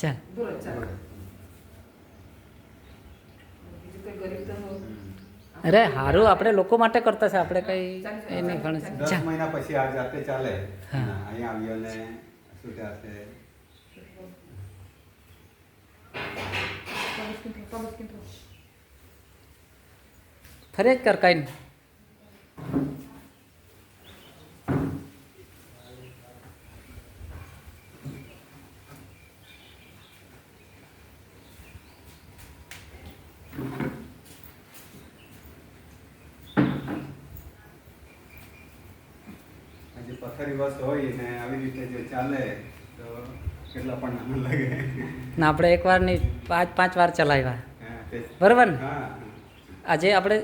ચાલ. અરે સારું આપણે લોકો માટે કરતા છે આપણે કઈ એ નહીં ગણે દસ મહિના પછી આ જાતે ચાલે. અહીંયા આવ્યો ને શું થશે પગસ કીધું, પગસ કીધું. ફરે જ કર કઈ બસ હોય ને આવી રીતે જો ચાલે તો કેટલા પણ આનંદ લાગે. ના આપણે એકવાર નહીં પાંચ પાંચ વાર ચલાવ્યા. બરાબર ને? આજે આપણે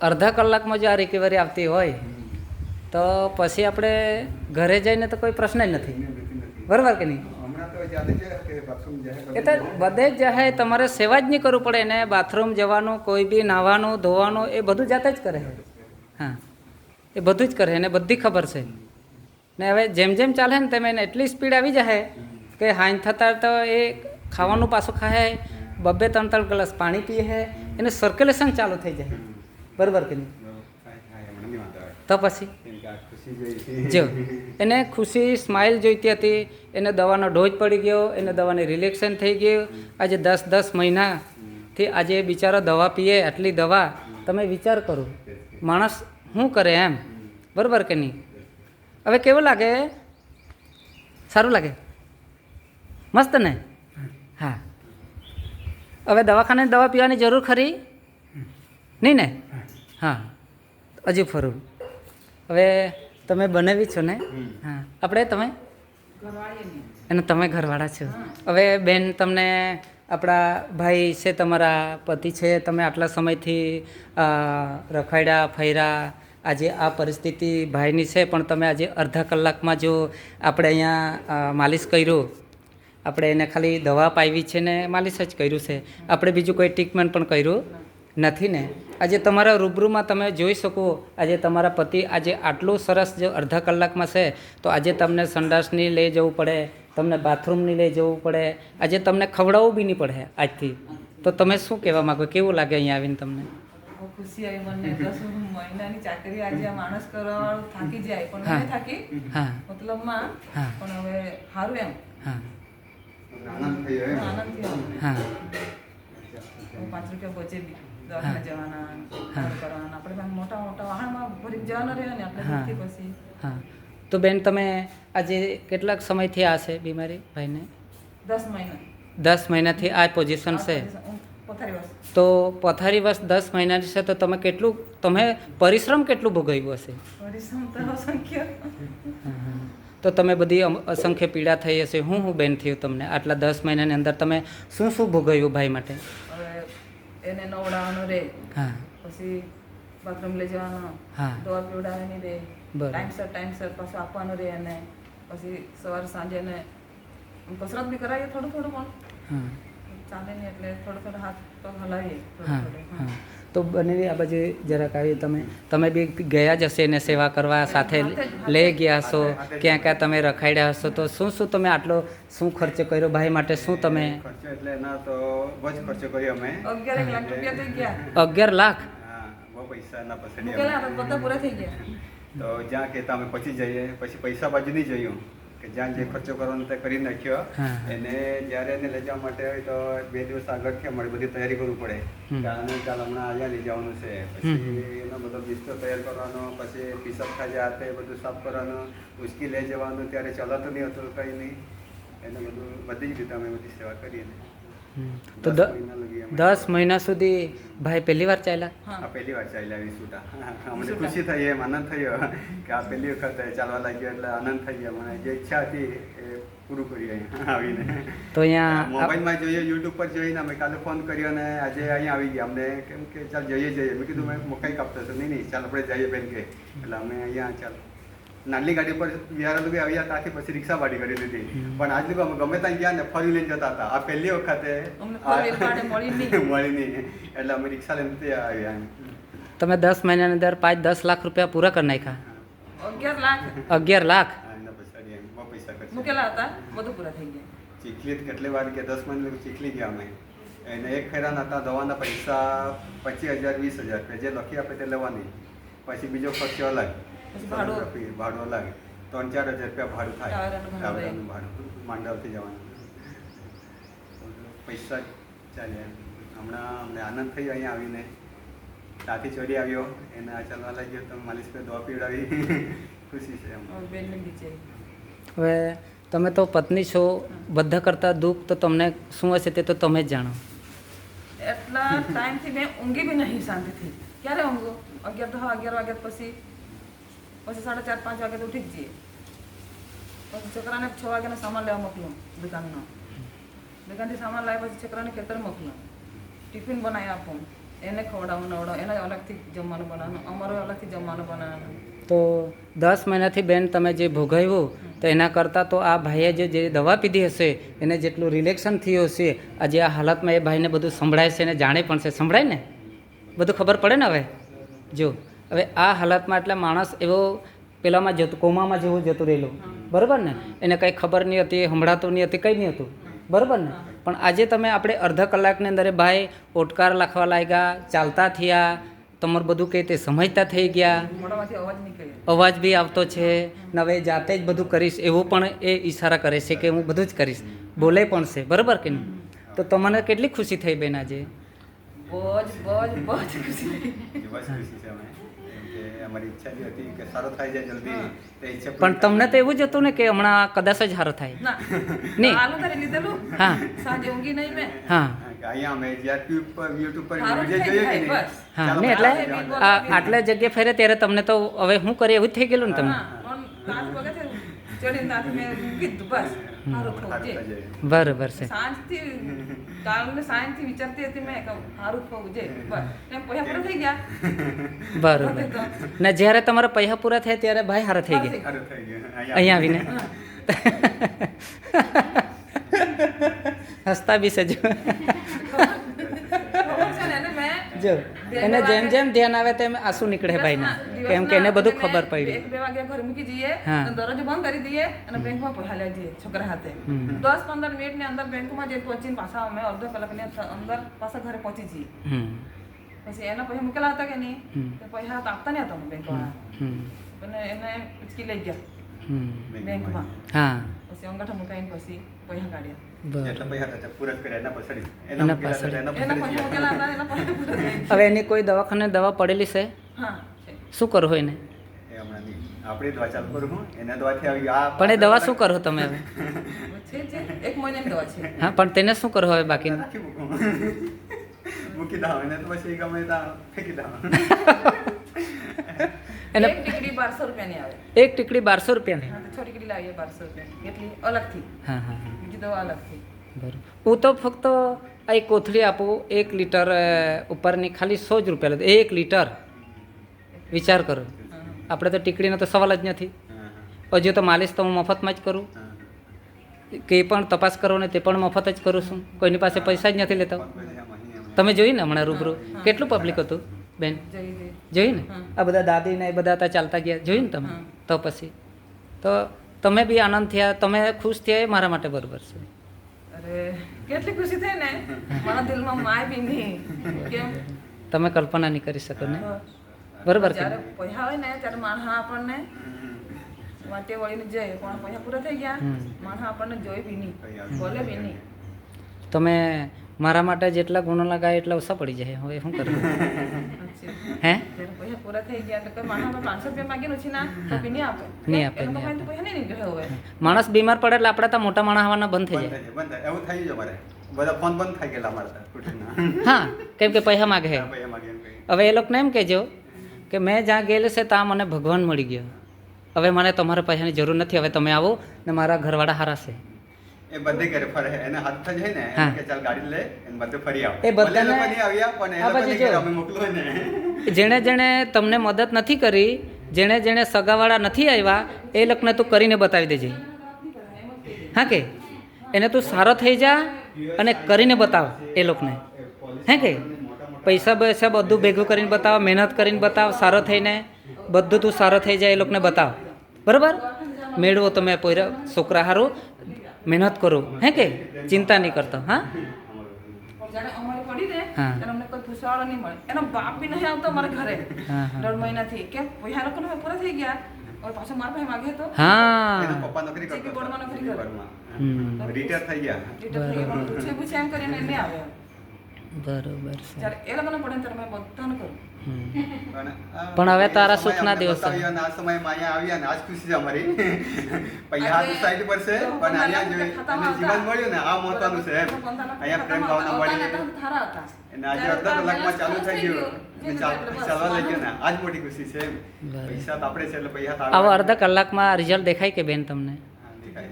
અડધા કલાકમાં જો આ રિકવરી આવતી હોય તો પછી આપણે ઘરે જઈને તો કોઈ પ્રશ્ન જ નથી. બરાબર કે નહીં? એ તો બધે જ જાહે તમારે સેવા જ નહીં કરવું પડે ને. બાથરૂમ જવાનું કોઈ બી નાહવાનું ધોવાનું એ બધું જાતે જ કરે. હા. એ બધું જ કરે એને બધી ખબર છે. ને હવે જેમ જેમ ચાલે ને તેમ એને એટલી સ્પીડ આવી જાય કે હાઈન થતાં તો એ ખાવાનું પાછું ખાય બબ્બે ત્રણ ત્રણ ગ્લાસ પાણી પીએ છે એને સર્ક્યુલેશન ચાલુ થઈ જાય. બરાબર કે નહીં? તો પછી? જો, એને ખુશી સ્માઇલ જોઈતી હતી, એને દવાનો ડોઝ પડી ગયો, એને દવાની રિલેક્શન થઈ ગયું. આજે દસ દસ મહિનાથી આજે બિચારો દવા પીએ, આટલી દવા. તમે વિચાર કરો, માણસ શું કરે એમ? બરાબર કે નહીં? હવે કેવું લાગે? સારું લાગે? મસ્ત ને? હા. હવે દવાખાને દવા પીવાની જરૂર ખરી? નહીં ને? હા. હજી ફરું. હવે તમે બનાવી છો ને? હા. આપણે તમે? અને તમે ઘરવાળા છો. હવે બેન તમને આપણા ભાઈ છે, તમારા પતિ છે, તમે આટલા સમયથી રખડ્યા ફર્યા. આજે આ પરિસ્થિતિ ભાઈની છે, પણ તમે આજે અડધા કલાકમાં જો આપણે અહીંયા માલિશ કર્યું, આપણે એને ખાલી દવા પાવી છે ને માલિશ જ કર્યું છે. આપણે બીજું કોઈ ટ્રીટમેન્ટ પણ કર્યું નથી ને. આજે તમારા રૂબરૂમાં તમે જોઈ શકો, આજે તમારા પતિ આજે આટલું સરસ જો અડધા કલાકમાં છે, તો આજે તમને સંડાસની લઈ જવું પડે. તમને બાથરૂમની લઈ જવું પડે. આજે તમને ખવડાવવું બી નહીં પડે આજથી. તો તમે શું કહેવા માગો? કેવું લાગે અહીંયા આવીને તમને? બહુ ખુશી આવી મને. દસ મહિનાની ચાકરી આજે આ માણસ કરવાવાળું થાકી જાય પણ હા. થાકી. હા. મતલબમાં હા. પણ હવે સારું એમ. હા. આનંદ થયો આનંદ થયો હા. પાંચ રૂપિયા બચે બી. દવાખાને જવાના કરવાના. આપણે મોટા મોટા વાહનમાં ભરી જવાના રહ્યા ને આપણે પછી. હા. તો બેન તમે આજે કેટલાક સમયથી આ છે બીમારી ભાઈને? દસ મહિના. દસ મહિનાથી આ પોઝિશન છે? તો પથારી વર્ષ દસ મહિનાની છે તો તમે કેટલું તમે પરિશ્રમ કેટલું ભોગવ્યું હશે? તો તમે બધી અસંખ્ય પીડા થઈ હશે. હું હું બેન થયું તમને? આટલા દસ મહિનાની અંદર તમે શું શું ભોગવ્યું ભાઈ માટે? એને નવડાવવાનું રે. હા. પછી બાથરૂમ લઈ જવાનો. હા. દવા પીવડાવવાની રે. બરાબર. ટાઈમસર ટાઈમસર પાછું આપવાનું રે એને. પછી સવારે સાંજે ને કસરત બી કરાવીએ થોડું થોડું પણ. હા. ચાલે નહીં એટલે થોડો થોડો હાથ પગ હલાવીએ હા તો બને આ બાજુ જરાક આવી તમે તમે બી ગયા જ હશે એને સેવા કરવા સાથે લઈ ગયા હશો ક્યાં ક્યાં તમે રખાડ્યા હશો તો શું શું તમે આટલો શું ખર્ચ કર્યો ભાઈ માટે શું તમે? ખર્ચો એટલે ના તો બહુ જ ખર્ચો કર્યો અમે. અગિયાર લાખ રૂપિયા થઈ ગયા. અગિયાર લાખ? પસંદ બધા પૂરા થઈ ગયા. તો જ્યાં કહેતા અમે પછી જઈએ પછી પૈસા બાજુ નહીં જોયું કે જ્યાં જે ખર્ચો કરવાનો તે કરી નાખ્યો. એને જ્યારે એને લઈ જવા માટે હોય તો બે દિવસ આગળ કે મળે? બધી તૈયારી કરવી પડે. કારણ કે ચાલ હમણાં અહીંયા લઈ જવાનું છે. પછી એનો બધો બિસ્તો તૈયાર કરવાનો પછી પીસપ ખાજે હાથે બધું સાફ કરવાનું ઉચકી લઈ જવાનું ત્યારે ચલાતું નહીં હતું કંઈ નહીં. એને બધું બધી જ રીતે અમે બધી સેવા કરીએ. તો દસ મહિના સુધી ભાઈ પહેલી વાર ચાલ્યા? હા. પહેલી વાર ચાલ્યા આવી છૂટા અમને ખુશી થઈ એમ આનંદ થયો કે આ પહેલી વખત ચાલવા લાગ્યો એટલે આનંદ થઈ ગયો. મને જે ઈચ્છા હતી એ પૂરું કરી અહીંયા આવીને. તો અહીંયા મોબાઈલમાં જોઈએ યુટ્યુબ પર જોઈને અમે કાલે ફોન કર્યો અને આજે અહીંયા આવી ગયા. અમને કેમ કે ચાલ જઈએ જઈએ. મેં કીધું મેં મકાઈ કાપતો હતો. નહીં નહીં ચાલ આપણે જઈએ બેન કે એટલે અમે અહીંયા ચાલ નાની ગાડી પર બિહાર બી આવ્યા ત્યાંથી પછી રિક્ષા વાડી કરી લીધી. પણ આજ લોકો અમે ગમે ત્યાં ગયા ને ફરી લઈને જતા હતા. આ પહેલી વખતે અમને ફરી પાડે મળી નહીં. એટલે અમે રિક્ષા લઈને ત્યાં આવ્યા તમે દસ મહિનાની અંદર પાંચ દસ લાખ રૂપિયા પૂરા કરી નાખ્યા? અગિયાર લાખ. અગિયાર લાખ? મૂકેલા હતા બધું પૂરા થઈ ગયા. ચીખલી કેટલી વાર ગયા દસ મહિના ચીખલી ગયા અમે. એને એક ફેરા હતા દવાના પૈસા પચીસ હજાર વીસ હજાર જે લખી આપે તે લેવાની. પછી બીજો ખર્ચો અલગ. ભાડું? આપીએ ભાડું લાગે ત્રણ ચાર હજાર રૂપિયા ભાડું થાય. ભાડું માંડવથી જવાનું. પૈસા ચાલે હમણાં અમને આનંદ થયો અહીંયા આવીને. ત્યાંથી ચડી આવ્યો. એને આ ચાલવા લાગ્યો તો માલિશ પર દવા પીવડાવી. ખુશી છે હવે તમે તો પત્ની છો બધા કરતાં દુઃખ તો તમને શું હશે તે તો તમે જ જાણો. એટલા ટાઈમથી મેં ઊંઘી બી નહીં શાંતિથી. ક્યારે ઊંઘું? અગિયાર તો હા અગિયાર વાગ્યા પછી પછી સાડા ચાર, પાંચ વાગે તો ઉઠી જ જઈએ. પછી છોકરાને છ વાગ્યાનો સામાન લેવા મોકલું દુકાનનો. દુકાનથી સામાન લાવ્યા પછી છોકરાને ખેતર મોકલું. ટિફિન બનાવી આપું. એને ખવડાવું, નવડાવું. એને અલગથી જમવાનું બનાવવાનું. અમારું અલગથી જમવાનું બનાવવાનું. તો દસ મહિનાથી બેન તમે જે ભોગાવ્યું, તો એના કરતાં તો આ ભાઈએ જે જે દવા પીધી હશે, એને જેટલું રિલેક્શન થયું હશે, આજે આ હાલતમાં એ ભાઈને બધું સંભળાય છે અને જાણે પણ છે. સંભળાય ને? બધું ખબર પડે ને હવે? જો. હવે આ હાલતમાં એટલે માણસ એવો પેલામાં જતું કોમામાં જેવું જતું રહેલું. બરાબર ને? એને કંઈ ખબર નહીં હતી સંભળાતું નહીં હતી કંઈ નહીં હતું. બરાબર ને? પણ આજે તમે આપણે અડધા કલાકની અંદર ભાઈ ઓટકાર લખવા લાગ્યા ચાલતા થયા તમારું બધું કંઈ તે સમજતા થઈ ગયા. અવાજ બી આવતો છે. નવે જાતે જ બધું કરીશ એવું પણ એ ઈશારા કરે છે કે હું બધું જ કરીશ. બોલે પણ છે બરાબર કે નહીં? તો તમને કેટલી ખુશી થઈ બેન આજે? બહુ જ બહુ જ બહુ જ ખુશી અમારી ઈચ્છા જે હતી કે સારો થાય જાય જલ્દી. ઈચ્છા પણ તમને તો એવું જ હતું ને કે હમણાં કદાચ જ સારો થાય. ના. નહીં. આલો કરી લીધેલું? હા. સાંજે ઊંઘી નહીં મેં. હા. અહીંયા અમે જ્યાં ટ્યુબ પર યુટ્યુબ પર સારું જોઈએ કે નહીં? હા. ને એટલે બહાર જવાનું. આ આટલા જગ્યાએ ફેરે ત્યારે તમને તો હવે હું કરે એવું જ થઈ ગયેલું ને તમને બરોબર છે. સાંજથી કાલને સાંજથી વિચારતી હતી મેં સારું થવું બસ. એમ પૂરા થઈ ગયા? બરોબર. ને જ્યારે તમારા પૈસા પૂરા થયા ત્યારે ભાઈ હારા થઈ ગયા? અહીંયા આવીને. હસતા બી સજો. જો એને જેમ જેમ ધ્યાન આવે તેમ આંસુ નીકળે ભાઈના. કેમ કે એને બધું ખબર પડી. બે વાગ્યા ઘરે મૂકી જઈએ. અને દરવાજો બંધ કરી દઈએ અને બેંકમાં પૈસા લઈ જઈએ છોકરા હાથે. દસ પંદર મિનિટની અંદર બેંકમાં જઈ પહોંચીને પાછા અમે અડધો કલાકની અંદર પાછા ઘરે પહોંચી જઈએ. પછી એના પૈસા મૂકેલા હતા કે નહીં. તે પૈસા તો આપતા નહીં હતા બેંકવાળા હમ. અને એને ઉચકી લઈ ગયા. હમ. બેંકમાં હા. પછી અંગઠા મુકાઈને પછી પૈસા કાઢ્યા. હવે એની કોઈ દવાખાને દવા પડેલી છે? હા છે. શું કરો એને? ને એ હમણાં નહીં. આપણી દવા ચાલુ કરું હું એના દવાથી આવી આ પણ એ દવા શું કરો તમે હવે? છે છે. એક મહિનાની દવા છે. હા પણ તેને શું કરો હવે બાકી મૂકું દઉં એને તો પછી ગમે ત્યાં ફેંકી દઉં. એને એક ટીકડી બારસો રૂપિયાની આવે. એક ટીકડી બારસો રૂપિયાની? હા છ ટીકડી લાવીએ બારસો રૂપિયા એટલી અલગથી. હા હા હા. બીજી દવા અલગથી. બરાબર. હું તો ફક્ત આ એક કોથળી આપું એક લીટર ઉપરની ખાલી સો જ રૂપિયા લે એક લીટર. વિચાર કરો. આપણે તો ટીકડીનો તો સવાલ જ નથી. હજુ તો માલિશ તો હું મફતમાં જ કરું. કે પણ તપાસ કરો ને તે પણ મફત જ કરું છું. કોઈની પાસે પૈસા જ નથી લેતો. તમે જોયું ને હમણાં રૂબરૂ? કેટલું પબ્લિક હતું? બેન? જઈ જઈ જોયું ને આ બધા દાદી ને એ બધા હતા ચાલતા ગયા. જોયું ને તમે? તો પછી? તો તમે બી આનંદ થયા તમે ખુશ થયા એ મારા માટે બરોબર છે. અરે કેટલી ખુશી થઈ ને? મારા દિલમાં માય બી નહીં. કેમ? તમે કલ્પના નહીં કરી શકો ને? બરોબર કે પૈસા હોય ને ત્યારે માણસા આપણને વાટે વળીને જાય પણ પૈસા પૂરા થઈ ગયા. માણસા આપણને જોઈ બી નહીં બોલે બી નહીં. તમે મારા માટે જેટલા ગુણો લગાય એટલા ઓછા પડી જાય. હવે શું કરું? હે? ગયા નહીં આપે. માણસ બીમાર પડે એટલે આપણે તો મોટા માણસ આવવાના બંધ થઈ જાય. એવું થઈ જાય મારે બધા ફોન બંધ થઈ ગયેલા અમારે હા કેમ કે પૈસા માગે. હવે એ લોકોને એમ કહેજો કે મેં જ્યાં ગયેલું છે ત્યાં મને ભગવાન મળી ગયો. હવે મને તમારા પૈસાની જરૂર નથી હવે તમે આવો ને મારા ઘરવાળા હારા છે. એ બધે ઘરે ફરે. એને હાથ જાય ને. કે ચાલ ગાડી લે એને બધે ફરી આવ. એ બધાને- આવ્યા પણ એ જો. અમે મોકલો ને. જેણે જેણે તમને મદદ નથી કરી જેણે જેણે સગાવાળા નથી આવ્યા એ લોકોને તું કરીને બતાવી દેજે. હા કે? એને તું સારો થઈ જા અને કરીને બતાવ એ લોકોને. હે કે? પૈસા પૈસા બધું ભેગું કરીને બતાવ મહેનત કરીને બતાવ સારો થઈને બધું તું સારો થઈ જાય એ લોકોને બતાવ. બરાબર? મેળવો તમે પોયરા છોકરા સારું મહેનત કરો હે કે? ચિંતા નહીં કરતો હા? જ્યારે અમારી પડી. ત્યારે અમને કોઈ પૂછવાવાળો નહીં મળે. એનો બાપ બી નહીં આવતો મારા ઘરે દોઢ મહિનાથી. કે પૈસા લોકો પૂરા થઈ ગયા. પાછો મારા પાસે માગે તો. હા. એના પપ્પા નોકરી કરતા બોર્ડમાં નોકરી કરે. રિટાયર થઈ ગયા. રિટર્ન થઈ ગયા. પૂછે પૂછે એમ કરીને નહીં આવે બરોબર છે એ લોકોને પડે ત્યારે મેં બધાને કરું પણ હવે તારા સુખના દિવસો. આ સમયમાં અહીંયા આવ્યા ને આજ ખુશી છે અમારી. પૈસા તો સાઈડ પર છે પણ અહીંયા જીવન મળ્યું ને આ મહત્વનું છે એમ. અહીંયા પ્રેમ ભાવના મળી અને આજે અડધા કલાકમાં ચાલુ થઈ ગયું. થઈ ગયું. ચાલ- બસ, ચાલવા લાગ્યું ને આજ મોટી ખુશી છે એમ. પૈસા તો આપણે છે એટલે પૈસા આવો અડધા કલાકમાં રિઝલ્ટ દેખાય કે બેન તમને? દેખાય.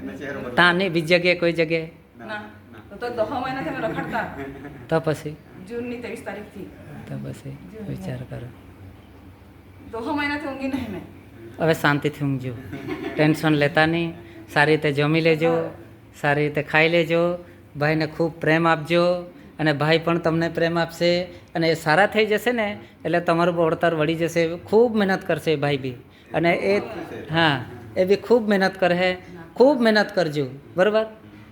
ત્યાં નહીં બીજી જગ્યાએ કોઈ જગ્યાએ? ના. તો દહ મહિનાથી અમે રખડતા. તો પછી જૂનની ત્રેવીસ તારીખથી. તો પછી વિચાર કરો. દહ મહિનાથી ઊંઘી નહીં મેં. હવે શાંતિથી ઊંઘજો. ટેન્શન લેતા નહીં. સારી રીતે જમી લેજો. સારી રીતે ખાઈ લેજો. ભાઈને ખૂબ પ્રેમ આપજો. અને ભાઈ પણ તમને પ્રેમ આપશે. અને એ સારા થઈ જશે ને એટલે તમારું વળતર વળી જશે. ખૂબ મહેનત કરશે ભાઈ બી. અને એ હા એ બી ખૂબ મહેનત કરે ખૂબ મહેનત કરજો. બરાબર?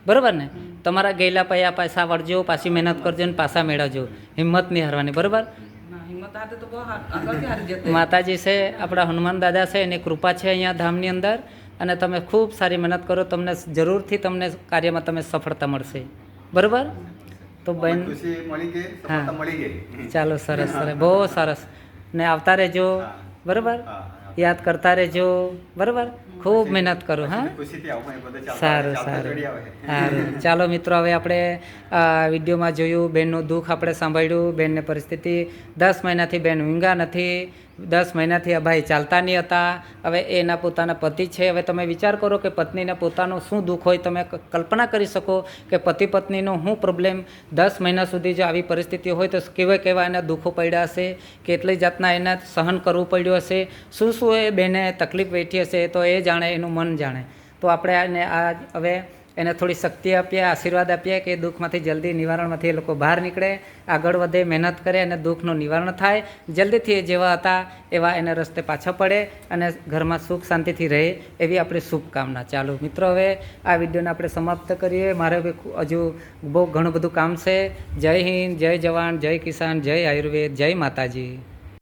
બરાબર ને? તમારા ગયેલા પૈયા પૈસા વળજો પાછી મહેનત કરજો ને પાછા મેળવજો. હિંમત નહીં હારવાની બરાબર? માતાજી છે આપણા હનુમાન દાદા છે એની કૃપા છે અહીંયા ધામની અંદર. અને તમે ખૂબ સારી મહેનત કરો તમને જરૂરથી તમને કાર્યમાં તમે સફળતા મળશે. બરાબર? તો બેન ગઈ ચાલો સરસ સરસ. બહુ સરસ. ને આવતા રહેજો. બરાબર? યાદ કરતા રહેજો. બરાબર? ખૂબ મહેનત કરો હા? સારું સારું. સારું. ચાલો મિત્રો હવે આપણે વિડીયોમાં જોયું બહેનનું દુઃખ આપણે સાંભળ્યું બેનની પરિસ્થિતિ. દસ મહિનાથી બેન ઊંઘા નથી દસ મહિનાથી આ ભાઈ ચાલતા નહીં હતા. હવે એના પોતાના પતિ છે. હવે તમે વિચાર કરો કે પત્નીને પોતાનું શું દુઃખ હોય તમે કલ્પના કરી શકો કે પતિ પત્નીનો શું પ્રોબ્લેમ દસ મહિના સુધી જો આવી પરિસ્થિતિ હોય તો કેવા કેવા એના દુઃખો પડ્યા હશે કેટલી જાતના એને સહન કરવું પડ્યું હશે શું શું એ બેને તકલીફ વેઠી હશે તો એ જાણે, એનું મન જાણે. તો આપણે એને આ હવે એને થોડી શક્તિ આપીએ, આશીર્વાદ આપીએ કે એ દુઃખમાંથી જલ્દી નિવારણમાંથી એ લોકો બહાર નીકળે, આગળ વધે, મહેનત કરે અને દુઃખનું નિવારણ થાય. જલ્દીથી એ જેવા હતા એવા એને રસ્તે પાછા પડે અને ઘરમાં સુખ શાંતિથી રહે એવી આપણી શુભકામના. ચાલો, મિત્રો, હવે આ વિડીયોને આપણે સમાપ્ત કરીએ. મારે હજુ બહુ ઘણું બધું કામ છે. જય હિન્દ, જય જવાન, જય કિસાન, જય આયુર્વેદ, જય માતાજી.